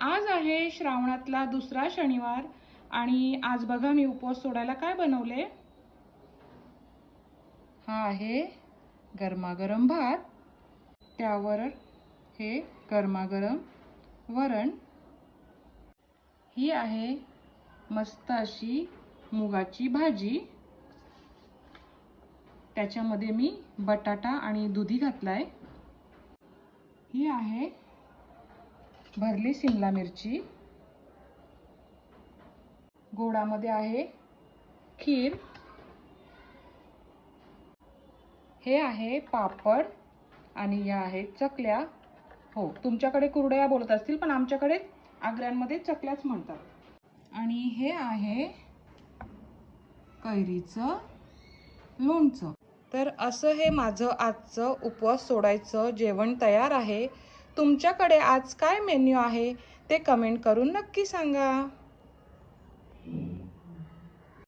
आज आहे श्रावणातला दुसरा शनिवार आणि आज बघा मी उपवास सोडायला काय बनवले? हा आहे गरमागरम भात. त्यावर हे गरमागरम वरण. ही आहे मस्त अशी मुगाची भाजी. त्याच्यामध्ये मी बटाटा आणि दुधी घातलाय. ही आहे भरली सिमला मिरची. गोडामध्ये आहे खीर. हे आहे पापड आणि या आहेत चकल्या. हो तुमच्याकडे कुरड्या बोलत असतील पण आमच्याकडे आग्र्यांमध्ये चकल्याच म्हणतात. आणि हे आहे कैरीचं लोणचं. तर असं हे माझं आजचं उपवास सोडायचं जेवण तयार आहे. तुमच्याकडे आज काय मेन्यू आहे ते कमेंट करून नक्की सांगा.